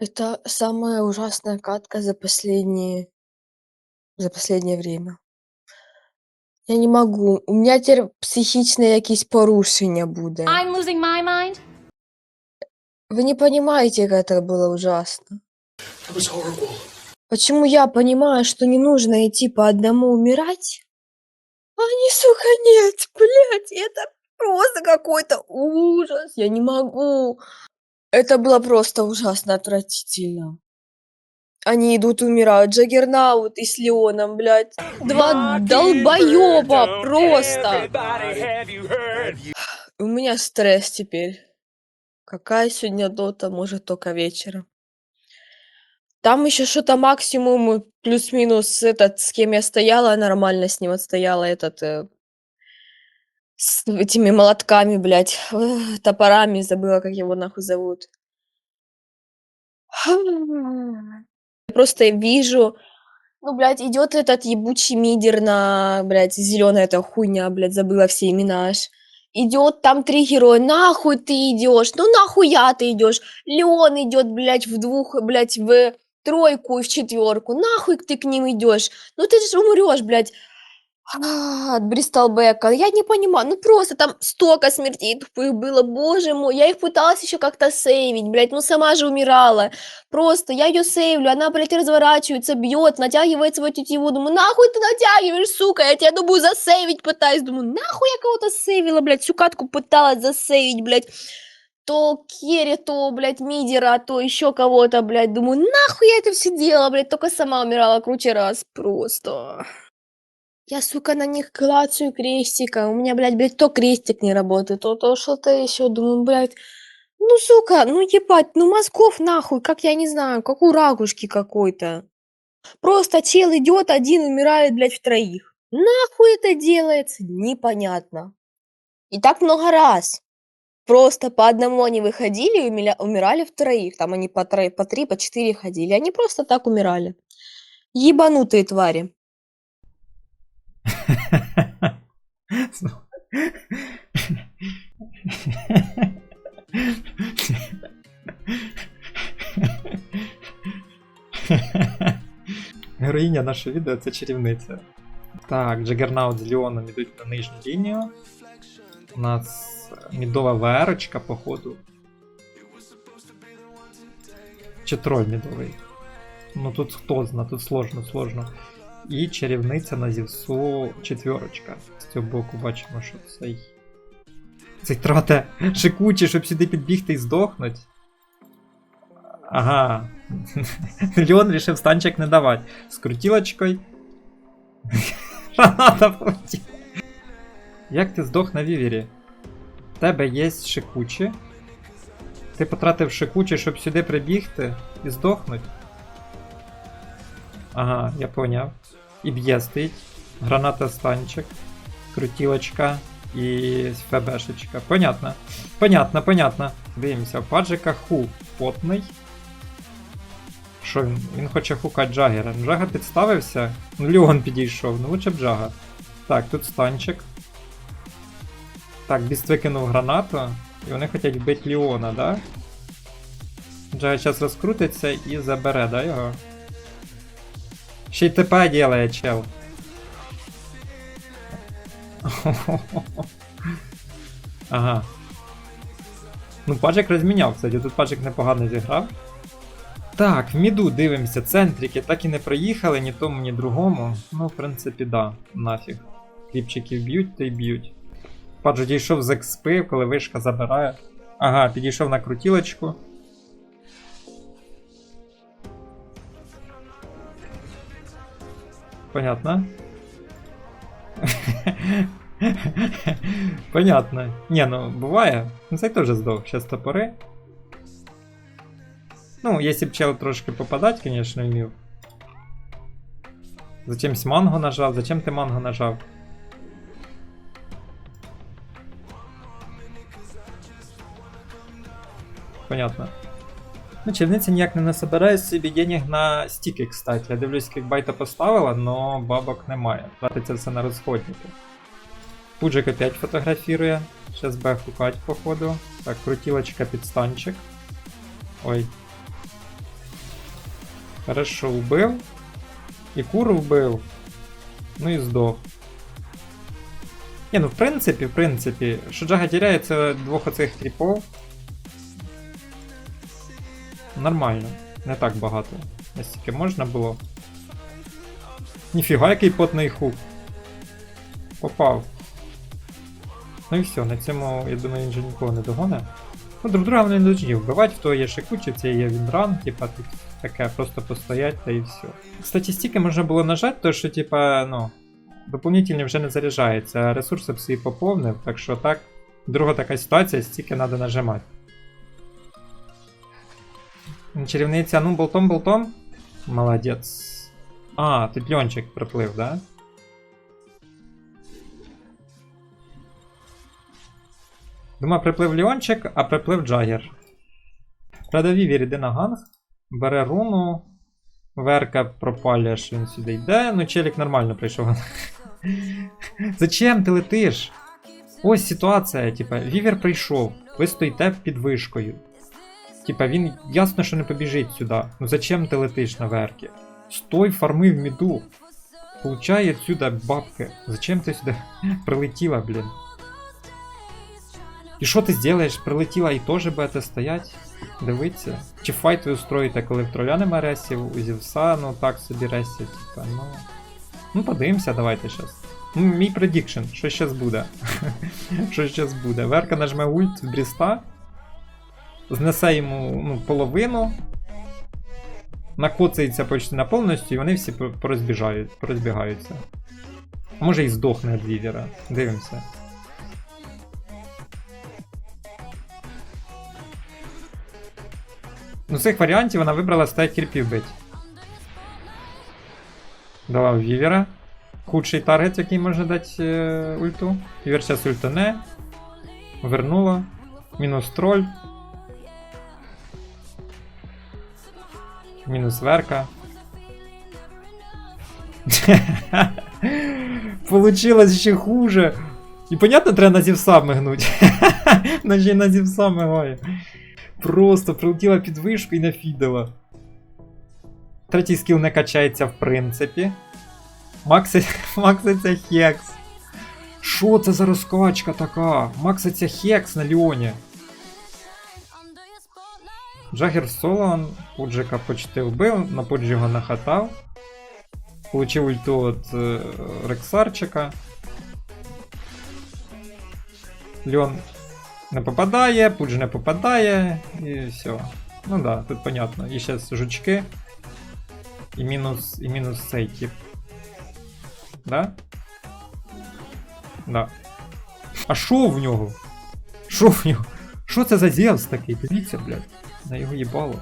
Это самая ужасная катка за последние за последнее время. Я не могу. У меня теперь психічне якісь порушення буде. I'm losing my mind. Вы не понимаете, как это было ужасно. That was horrible. Почему я понимаю, что не нужно идти по одному умирать? А они, сука, нет, блядь, это просто какой-то ужас. Я не могу. Это было просто ужасно отвратительно. Они идут, умирают. Джаггернаут и с Леоном, блядь. Два долбоеба просто. У меня стресс теперь. Какая сегодня дота? Может, только вечером. Там еще что-то максимум плюс-минус этот, с кем я стояла, нормально с ним отстояла этот э, с этими молотками, блядь, э, топорами, забыла, как его нахуй зовут. Я Просто вижу, ну, блядь, идет этот ебучий мидер на, блядь, зеленая эта хуйня, блядь, забыла все имена аж. Идет там три героя, нахуй ты идешь, ну нахуя ты идешь? Леон идет, блядь, в двух, блядь, в тройку и в четверку, нахуй ты к ним идешь? Ну ты же умрешь, блядь. А, От Бристолбека. Я не понимаю, ну просто там столько смертей тупых было, боже мой. Я их пыталась еще как-то сейвить, блядь, ну сама же умирала. Просто я ее сейвлю, она, блядь, разворачивается, бьет, натягивает свою тетиву. Думаю, нахуй ты натягиваешь, сука, я тебя, думаю, засейвить пытаюсь. Думаю, нахуй я кого-то сейвила, блядь, всю катку пыталась засейвить, блядь. То Керри, то, блядь, Мидера, то еще кого-то, блядь. Думаю, нахуй я это все делала, блядь, только сама умирала круче раз. Просто. Я, сука, на них клацаю крестика. У меня, блядь, блядь, то крестик не работает, то, то что-то еще. Думаю, блядь, ну, сука, ну, ебать, ну, мозгов нахуй, как я не знаю, как у ракушки какой-то. Просто чел идет, один умирает, блядь, троих. Нахуй это делается? Непонятно. И так много раз. Просто по одному они выходили и умиля- умирали в троих. Там они по, тро- по три, по четыре ходили. Они просто так умирали. Ебанутые твари. Героїня нашого відео це чарівниця. Так, Джагернаут з Леоном йдуть на нижню лінію. У нас мідова верочка, походу. Чи троль мідовий? Ну тут хто зна, тут сложно, сложно. І чарівниця на Зівсу четверочка. З цього боку бачимо, що цей. Цей трате шикучий, щоб сюди підбігти і здохнуть. Ага. Леон рішив станчик не давати. З крутілочкою. Граната полетіла. Як ти здох на вівері? В тебе є шикучі. Ти потратив шикучі, щоб сюди прибігти і здохнуть. Ага, я поняв. І б'є стоїть. Граната станчик. Крутілочка і ФБшечка. Понятно. Понятно, понятно. Дивимося, паджика ху потний. Що він? Він хоче хукати Джагера. Ну, Джага підставився. Ну, Леон підійшов, ну лучше б Джага. Так, тут станчик. Так, Біст викинув гранату. І вони хочуть вбити Леона, да? Джага зараз розкрутиться і забере, да, його? Ще й ТП ділає, чел. Ага. Ну, паджик розміняв, кстати, тут паджик непогано зіграв. Так, в міду дивимося, центрики так і не проїхали ні тому, ні другому. Ну, в принципі, да, нафіг. Кліпчиків б'ють, то й б'ють. Паджу дійшов з експи, коли вишка забирає. Ага, підійшов на крутілочку. Понятно? Понятно. Не, ну буває. Ну цей теж здох. Щас топори. Ну, если б чел трошки попадать, конечно, вмів. Зачем манго нажав? Зачем ти манго нажав? Понятно. Ну, черниця ніяк не насобирає собі денег на стіки, кстати. Я дивлюсь, як байта поставила, но бабок немає. Тратиться все на розходники. Пуджик опять фотографірує. Сейчас Б хукать, походу. Так, крутілочка під станчик. Ой, Хорошо, вбив. І куру вбив. Ну і здох. Ні, ну в принципі, в принципі, що Джага тіряється двох оцих кріпов. Нормально. Не так багато. Настільки можна було. Ніфіга, який потний хук. Попав. Ну і все, на цьому, я думаю, він же нікого не догоне. Ну, друг друга вони не должні вбивати, в того є ще куча, в цієї є вінран, типа таке, просто постоять та і все. Кстати, стільки можна було нажати, то що, типа, ну, доповнительний вже не заряджається, а ресурси свої поповнив, так що так, друга така ситуація, стільки треба нажимати. Чарівниця, ну, болтом-болтом. Молодець. А, тут льончик приплив, да? Думаю, приплив Леончик, а приплив Джагер. Правда, Вівір іде на ганг, бере руну. Верка пропалює, що він сюди йде. Ну, челік нормально прийшов. Зачем ти летиш? Ось ситуація, типа, Вівер прийшов, ви стоїте під вишкою. Типа, він ясно, що не побіжить сюди. Ну зачем ти летиш на верки? Стой, фарми в міду. Получай отсюда бабки. Зачем ти сюди прилетіла, блін? І що ти зробиш? Прилетіла і теж будете стоять? Дивиться. Чи файт ви устроїте, коли в троля нема ресів, у Зівса, ну так собі ресі, типа, ну. Ну, подивимося, давайте щас. Ну, мій предікшн, що щас буде. що щас буде. Верка нажме ульт в Бріста, знесе йому ну, половину, накоцається почти на повністю, і вони всі по- порозбіжають, порозбігаються. А може і здохне від вівера. Дивимося. Ну, з цих варіантів вона вибрала стать кріпів бить. Давав вівера. Худший таргет, який може дати е, ульту. Вівер зараз ультане. Вернула. Мінус троль. Мінус верка. Получилось ще хуже. І понятно, треба на зівса мигнуть. Наче на зівса мигає. Просто прилетіла під вишку і нафідала. Третій скіл не качається в принципі. Макси... Макситься хекс. Що це за розкачка така? Макситься хекс на Ліоні. Джагер Солон Пуджика почти вбив, на Пуджі його нахатав. Получив ульту від е, Рексарчика. Леон не попадає, Пудж не попадає, і все. Ну да, тут понятно. І зараз жучки. І мінус, і мінус цей тип. Да? Да. А що в нього? Що в нього? Що це за Зевс такий? Дивіться, блядь. На його їбало.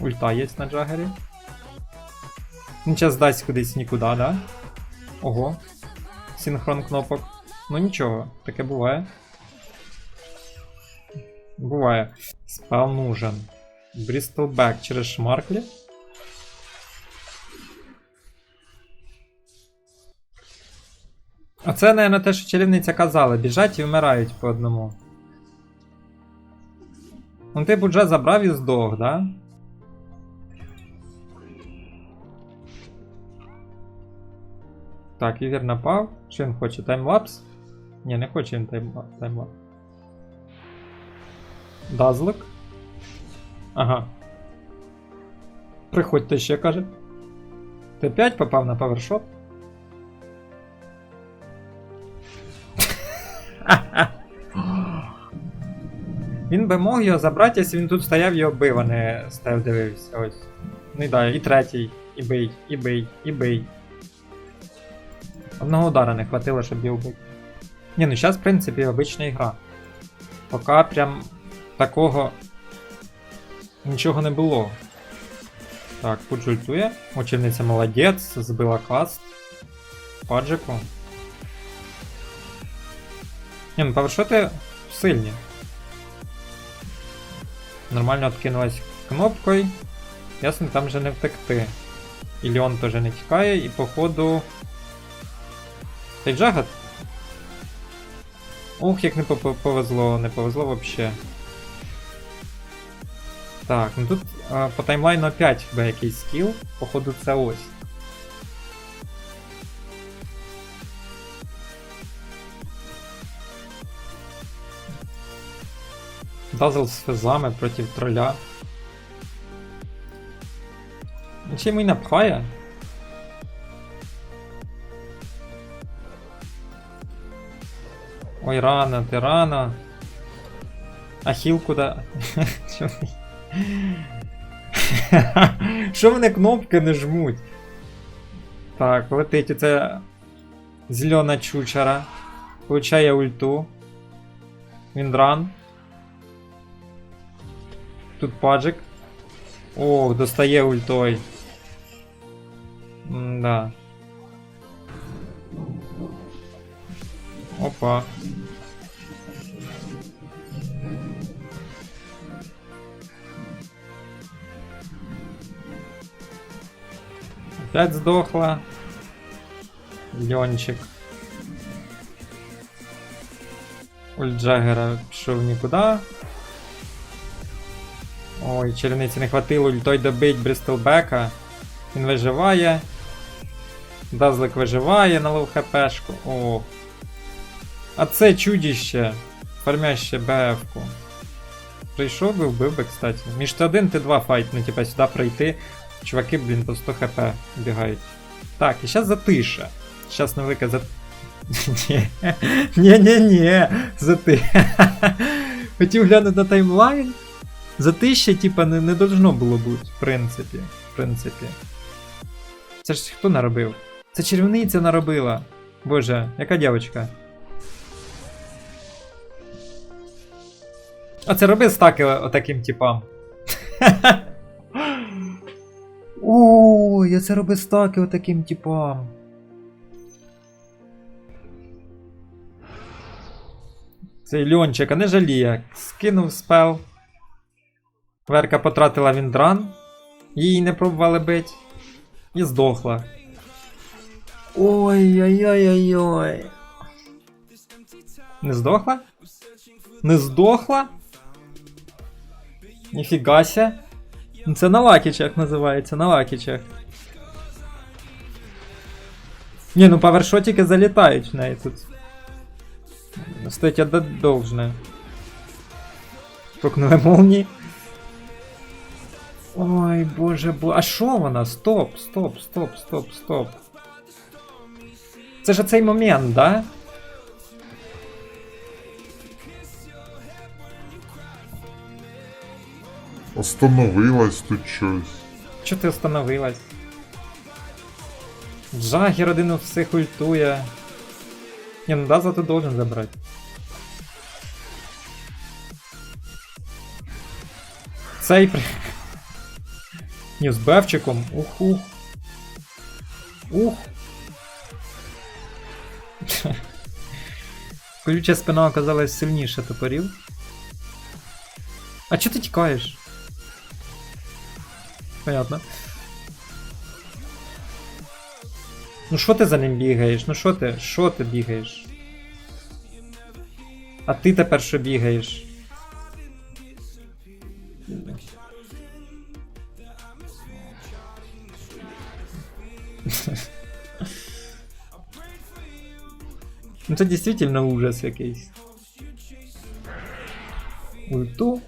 Ульта є на Джагері. Він зараз дасть кудись нікуди, да? Ого. Синхрон кнопок. Ну нічого, таке буває. Буває. Спел нужен. Брістелбек через шмарклі. А це, наверное, те, що чарівниця казала, біжать і вмирають по одному. Ну ти буджа забрав і здох, да? Так, Івер напав. Що він хоче? Таймлапс? Ні, не хоче він тайм- таймлапс. Дазлик. Ага. Приходьте ще, каже. Т5 попав на павершот. Він би мог його забрати, якщо він тут стояв, його бив, а не стояв дивився. Ось. Ну і да, і третій. І бий, і бий, і бий. Одного удара не хватило, щоб його вбити. Ні, ну зараз, в принципі, обична ігра. Поки прям такого нічого не було. Так, ультує. Учениця молодець, збила каст. Паджику. Ні, ну павершоти сильні. Нормально откинулась кнопкою. Ясно, там вже не втекти. І Леон теж не тікає, і походу. Та Джагат. Ух, як не повезло, не повезло вообще. Так, ну тут а, по таймлайну опять якийсь скіл. Походу це ось. Дазл з фезами проти троля. Ну, Чи йому напхає? Ой, рано, ти рано. А хіл куди? Що вони кнопки не жмуть? Так, летить оце зелена чучара. Получає ульту. Віндран. Тут паджик. О, достає ультой. Да. Опа. Опять сдохла. Льончик. Ульджагера пішов нікуди. Ой, черниці не хватило ультой добить Брістелбека. Він виживає. Дазлик виживає на лоу хпшку. О. А це чудіще. Фармяще БФ-ку. Прийшов би, вбив би, кстати. Між Т1 Т2 файт, ну типа сюди пройти. Чуваки, блін, по 100 хп бігають. Так, і зараз затиша. Зараз новика за. Ні. Ні-ні-ні. Зати. Хотів глянути на таймлайн. Затища, типа, не, не должно було бути, в принципі. В принципі. Це ж хто наробив? Це червониця наробила. Боже, яка дівчинка? А це роби стаки отаким типам. О, я це роби стаки отаким типам. Цей льончик, а не жаліє. Скинув спел. Верка потратила віндран. Її не пробували бить. І здохла. Ой-ой-ой-ой-ой. Не здохла? Не здохла? Ніфігася. Це на лакічах називається, на лакічах. Ні, ну павершотики залітають в неї тут. Стоять отдать должне. Токнули молнії. Ой, боже бо. А що вона? Стоп, стоп, стоп, стоп, стоп. Це ж цей момент, да? Остановилась тут щось. Чо ти остановилась? Джагер один у всіх ультує. Не, ну Даза ти должен забрати. Цей при... Ні, з бевчиком. Ух, ух. Ух. Колюча спина оказалась сильніша топорів. А чого ти тікаєш? Понятно. Ну що ти за ним бігаєш? Ну що ти? Що ти бігаєш? А ти тепер що бігаєш? Ну це дійсно ужас якийсь. Ульту.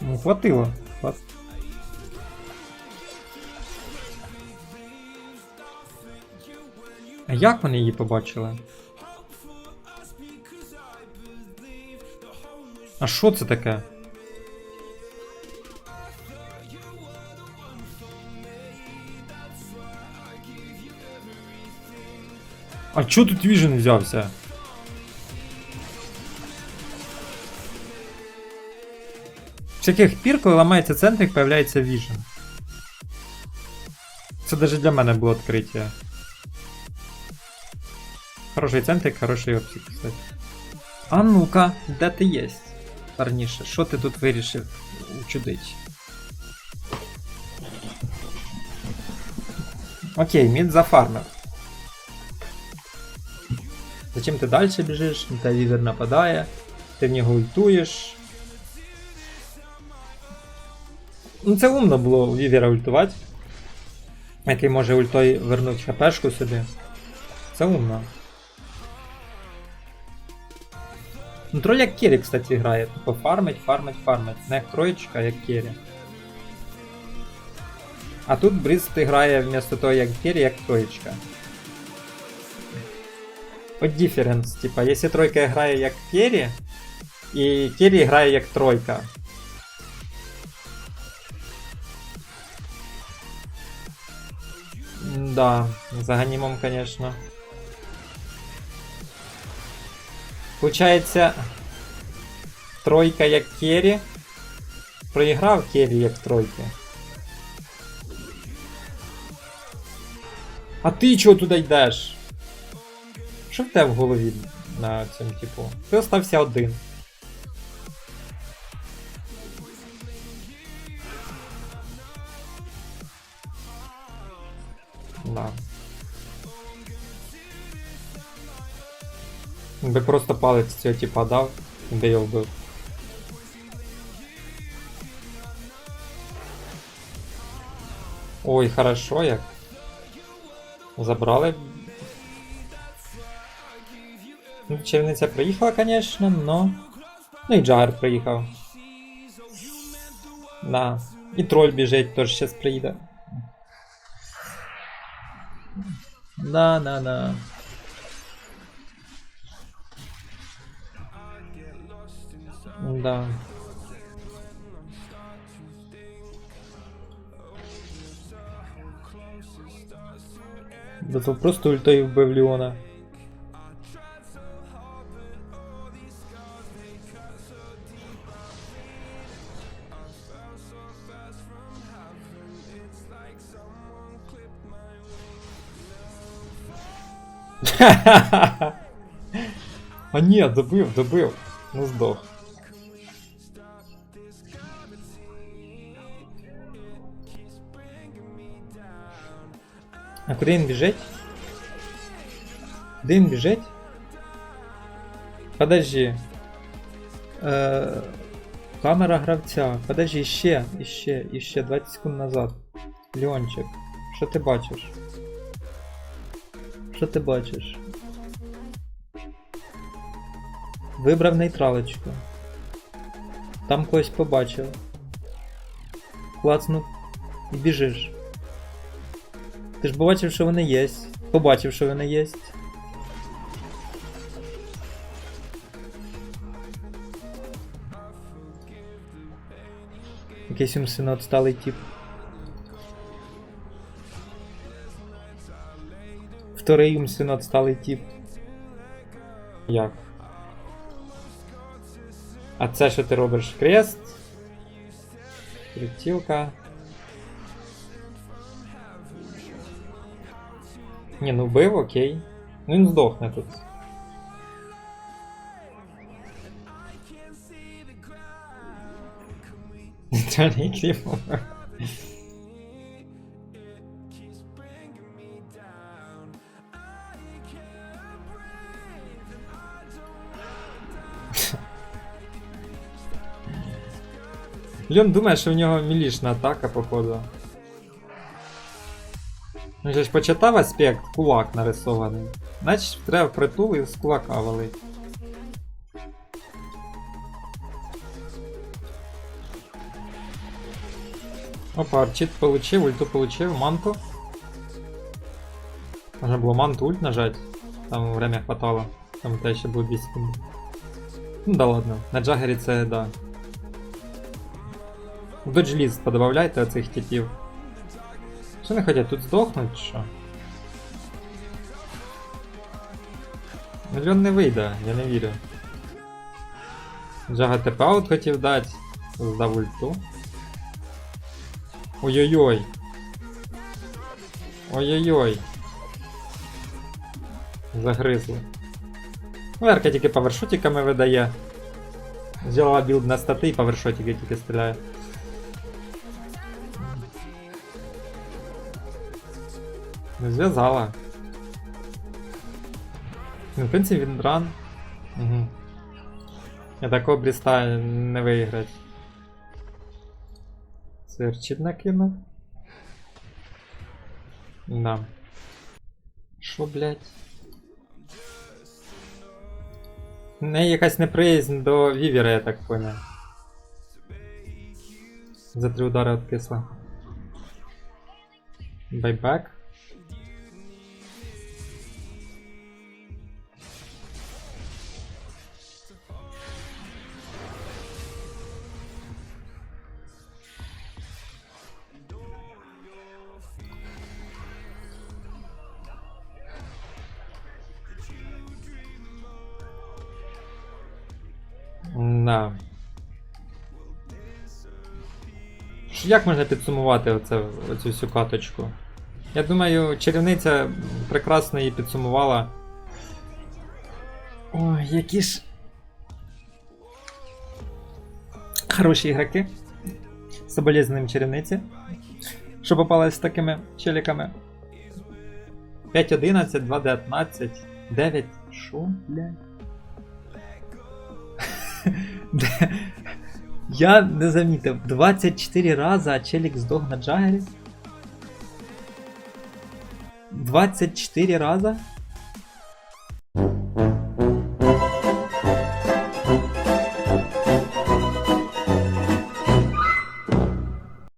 Ну, хватило. Хват... А як вони її побачили? А що це таке? А чо тут Vision взявся? З яких пір, коли ламається центрик, появляється Vision. Це навіть для мене було відкриття. Хороший центрик, хороший оптик, кстати. А ну-ка, де ти єсть? Парніше, що ти тут вирішив учудить? Окей, мід зафармив. Зачем ти далі біжиш? Та вівер нападає. ти в нього ультуєш. Ну, це умно було Вівера ультувати. Який може ультою вернути хпшку собі. Це умно. Ну, троль як Керрі, кстати, грає. Типу фармить, фармить, фармить. Не як троєчка, а як Керрі. А тут Бріст грає вместо того, як Керрі, як троєчка. От диференс, типа, якщо тройка грає як Керрі, і Керрі грає як тройка. Да, за ганімом, конечно. Получається, тройка як Керрі. Проіграв Керрі як тройки. А ти чого туди йдеш? Що в тебе в голові на цьому типу? Ти остався один. Да. Би просто палець цього типа дав, де його вбив. Ой, хорошо як. Забрали. Ну, Черниця приїхала, конечно, но. Ну і Джагер приїхав. Да. І троль біжить, теж щас приїде. Да, да, да. Да. Да то просто ультою вбив Леона. А ні, добив, добив. Ну здох. А куди він біжить? Куди він біжить? Подожди. Е, камера гравця. Подожди, іще, іще, іще 20 секунд назад. Леончик, що ти бачиш? Що ти бачиш? Вибрав нейтралочку. Там когось побачив. Клацнув і біжиш. Ти ж побачив, що вони є. Побачив, що вони є. Якийсь умственно отсталий тип. Вторий умственно отсталий тип. Як? А це що ти робиш? Крест? Крутілка. Ні, ну вбив, окей. Ну він здохне тут. Нейтральний кліп. Льон думає, що в нього мілішна атака, походу. Ну, ж почитав аспект, кулак нарисований. Значить, треба притул і з кулака валить. Опа, арчит получив, ульту получив, манту. Можна було манту ульт нажать. Там время хватало. Там те ще було 2 секунди. Ну да ладно, на джагері це да. Доджліст подобавляйте оцих типів. Що не хотять тут здохнуть, чи що? Мільйон не вийде, я не вірю. Джага ТП аут хотів дати. Здав ульту. Ой-ой-ой. Ой-ой-ой. Загризли. Верка тільки павершотиками видає. Взяла білд на стати і павершотики тільки стріляє. Не зв'язала. Ну, в принципі, він ран. Угу. Я такого бріста не виграть. Сирчит накинув. Да. Шо, блядь? В неї якась неприязнь до вівера, я так понял. За три удари откисла. Байбек. Як можна підсумувати оце, оцю всю каточку? Я думаю, чарівниця прекрасно її підсумувала. Ой, які ж. Хороші ігроки. Соболезнуємо чарівниці. Що попалась з такими челіками. 5.11, 2.19, 9. Шо, блядь? Я не замітив. 24 рази а челік здох на джагері. 24 рази?